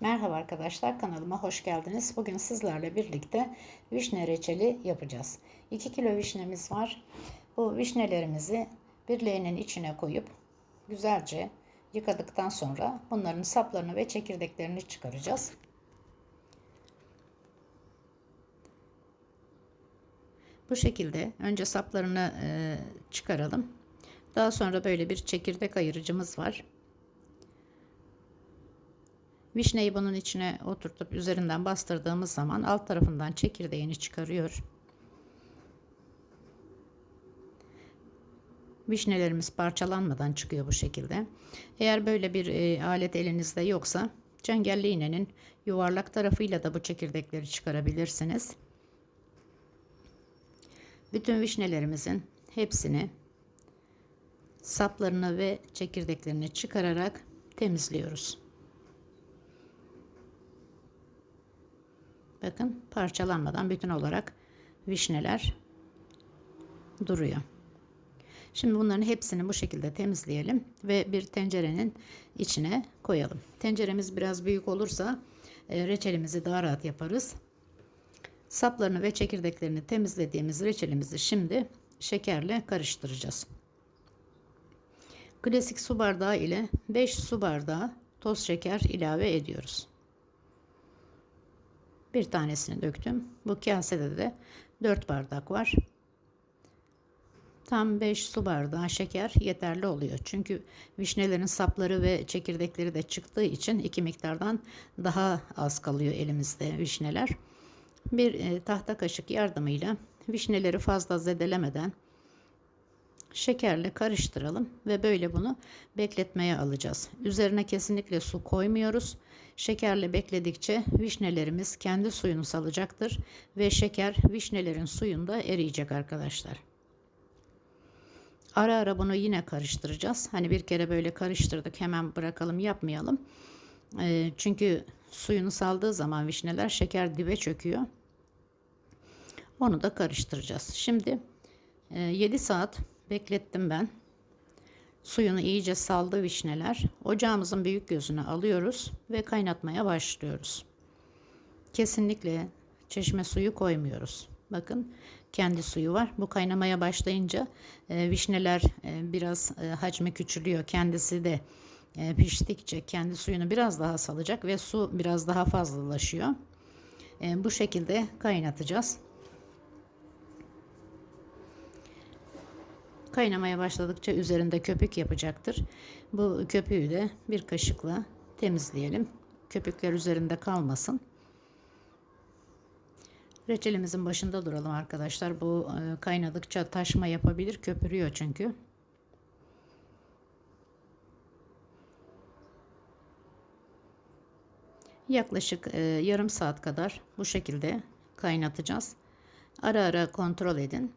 Merhaba arkadaşlar kanalıma hoş geldiniz. Bugün sizlerle birlikte vişne reçeli yapacağız. 2 kilo vişnemiz var. Bu vişnelerimizi bir leğenin içine koyup güzelce yıkadıktan sonra bunların saplarını ve çekirdeklerini çıkaracağız. Bu şekilde önce saplarını çıkaralım. Daha sonra böyle bir çekirdek ayırıcımız var. Vişneyi bunun içine oturtup üzerinden bastırdığımız zaman alt tarafından çekirdeğini çıkarıyor. Vişnelerimiz parçalanmadan çıkıyor bu şekilde. Eğer böyle bir e, alet elinizde yoksa çengelli iğnenin yuvarlak tarafıyla da bu çekirdekleri çıkarabilirsiniz. Bütün vişnelerimizin hepsini saplarını ve çekirdeklerini çıkararak temizliyoruz. Bakın parçalanmadan bütün olarak vişneler duruyor. Şimdi bunların hepsini bu şekilde temizleyelim ve bir tencerenin içine koyalım. Tenceremiz biraz büyük olursa e, reçelimizi daha rahat yaparız. Saplarını ve çekirdeklerini temizlediğimiz reçelimizi şimdi şekerle karıştıracağız. Klasik su bardağı ile 5 su bardağı toz şeker ilave ediyoruz. Bir tanesini döktüm. Bu kasede de 4 bardak var. Tam 5 su bardağı şeker yeterli oluyor. Çünkü vişnelerin sapları ve çekirdekleri de çıktığı için iki miktardan daha az kalıyor elimizde vişneler. Bir e, tahta kaşık yardımıyla vişneleri fazla zedelemeden şekerle karıştıralım ve böyle bunu bekletmeye alacağız. Üzerine kesinlikle su koymuyoruz. Şekerle bekledikçe vişnelerimiz kendi suyunu salacaktır ve şeker vişnelerin suyunda eriyecek arkadaşlar. Ara ara bunu yine karıştıracağız. Hani bir kere böyle karıştırdık hemen bırakalım yapmayalım. E, çünkü suyunu saldığı zaman vişneler şeker dibe çöküyor. Onu da karıştıracağız. Şimdi e, 7 saat beklettim ben. Suyunu iyice saldı vişneler. Ocağımızın büyük gözüne alıyoruz ve kaynatmaya başlıyoruz. Kesinlikle çeşme suyu koymuyoruz. Bakın kendi suyu var. Bu kaynamaya başlayınca e, vişneler e, biraz e, hacmi küçülüyor. Kendisi de e, piştikçe kendi suyunu biraz daha salacak ve su biraz daha fazlalaşıyor. E, bu şekilde kaynatacağız. Kaynamaya başladıkça üzerinde köpük yapacaktır. Bu köpüğü de bir kaşıkla temizleyelim. Köpükler üzerinde kalmasın. Reçelimizin başında duralım arkadaşlar. Bu e, kaynadıkça taşma yapabilir. Köpürüyor çünkü. Yaklaşık e, yarım saat kadar bu şekilde kaynatacağız. Ara ara kontrol edin.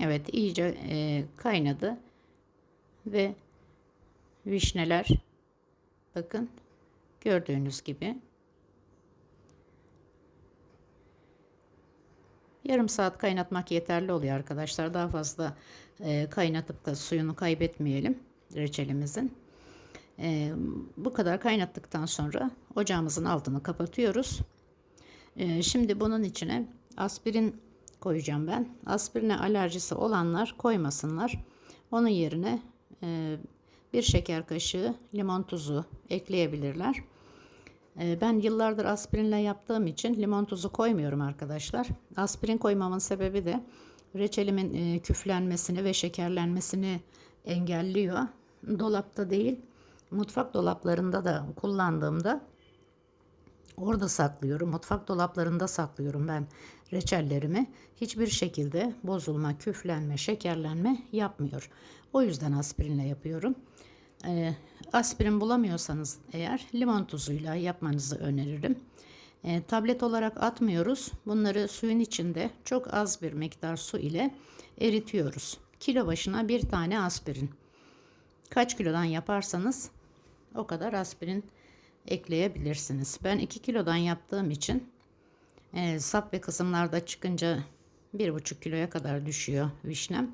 Evet iyice e, kaynadı ve vişneler bakın gördüğünüz gibi yarım saat kaynatmak yeterli oluyor arkadaşlar. Daha fazla e, kaynatıp da suyunu kaybetmeyelim reçelimizin. E, bu kadar kaynattıktan sonra ocağımızın altını kapatıyoruz. E, şimdi bunun içine aspirin koyacağım ben. Aspirine alerjisi olanlar koymasınlar. Onun yerine e, bir şeker kaşığı limon tuzu ekleyebilirler. E, ben yıllardır aspirinle yaptığım için limon tuzu koymuyorum arkadaşlar. Aspirin koymamın sebebi de reçelimin e, küflenmesini ve şekerlenmesini engelliyor. Dolapta değil, mutfak dolaplarında da kullandığımda Orada saklıyorum. Mutfak dolaplarında saklıyorum ben reçellerimi. Hiçbir şekilde bozulma, küflenme, şekerlenme yapmıyor. O yüzden aspirinle yapıyorum. E, aspirin bulamıyorsanız eğer limon tuzuyla yapmanızı öneririm. E, tablet olarak atmıyoruz. Bunları suyun içinde çok az bir miktar su ile eritiyoruz. Kilo başına bir tane aspirin. Kaç kilodan yaparsanız o kadar aspirin ekleyebilirsiniz. Ben 2 kilodan yaptığım için e, sap ve kısımlarda çıkınca 1,5 kiloya kadar düşüyor vişnem.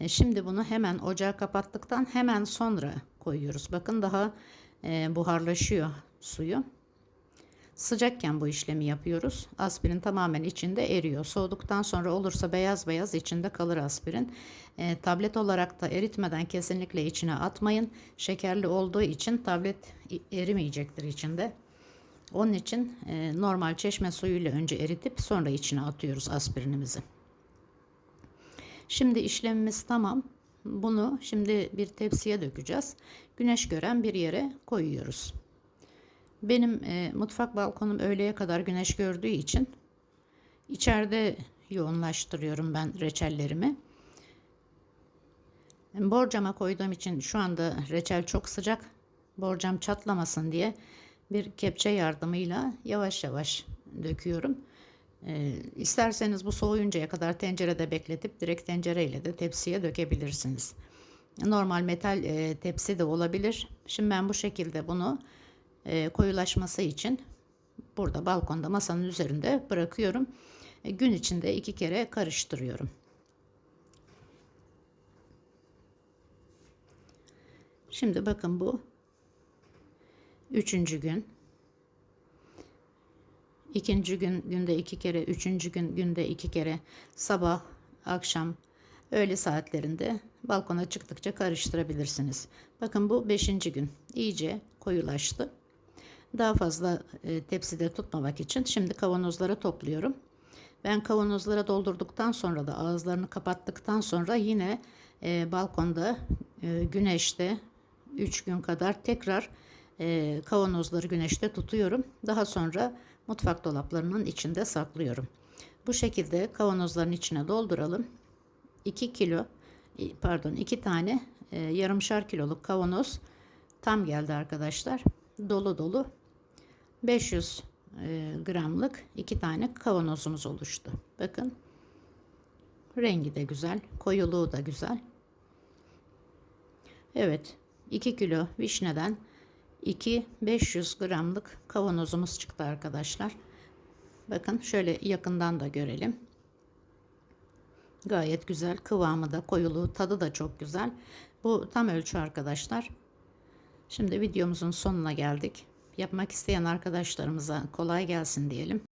E, Şimdi bunu hemen ocağı kapattıktan hemen sonra koyuyoruz. Bakın daha e, buharlaşıyor suyu. Sıcakken bu işlemi yapıyoruz. Aspirin tamamen içinde eriyor. Soğuduktan sonra olursa beyaz beyaz içinde kalır aspirin. E, tablet olarak da eritmeden kesinlikle içine atmayın. Şekerli olduğu için tablet erimeyecektir içinde. Onun için e, normal çeşme suyuyla önce eritip sonra içine atıyoruz aspirinimizi. Şimdi işlemimiz tamam. Bunu şimdi bir tepsiye dökeceğiz. Güneş gören bir yere koyuyoruz. Benim e, mutfak balkonum öğleye kadar güneş gördüğü için içeride yoğunlaştırıyorum ben reçellerimi. Borcama koyduğum için şu anda reçel çok sıcak. Borcam çatlamasın diye bir kepçe yardımıyla yavaş yavaş döküyorum. E, isterseniz bu soğuyuncaya kadar tencerede bekletip direkt tencereyle de tepsiye dökebilirsiniz. Normal metal e, tepsi de olabilir. Şimdi ben bu şekilde bunu e, koyulaşması için burada balkonda masanın üzerinde bırakıyorum. E, gün içinde iki kere karıştırıyorum. Şimdi bakın bu üçüncü gün. İkinci gün günde iki kere, üçüncü gün günde iki kere, sabah, akşam, öğle saatlerinde balkona çıktıkça karıştırabilirsiniz. Bakın bu beşinci gün. iyice koyulaştı. Daha fazla e, tepside tutmamak için şimdi kavanozlara topluyorum. Ben kavanozlara doldurduktan sonra da ağızlarını kapattıktan sonra yine e, balkonda e, güneşte 3 gün kadar tekrar e, kavanozları güneşte tutuyorum. Daha sonra mutfak dolaplarının içinde saklıyorum. Bu şekilde kavanozların içine dolduralım. 2 kilo e, pardon 2 tane e, yarımşar kiloluk kavanoz tam geldi arkadaşlar. Dolu dolu 500 e, gramlık iki tane kavanozumuz oluştu. Bakın rengi de güzel, koyuluğu da güzel. Evet 2 kilo vişneden 2 500 gramlık kavanozumuz çıktı arkadaşlar. Bakın şöyle yakından da görelim. Gayet güzel kıvamı da koyuluğu tadı da çok güzel. Bu tam ölçü arkadaşlar. Şimdi videomuzun sonuna geldik. Yapmak isteyen arkadaşlarımıza kolay gelsin diyelim.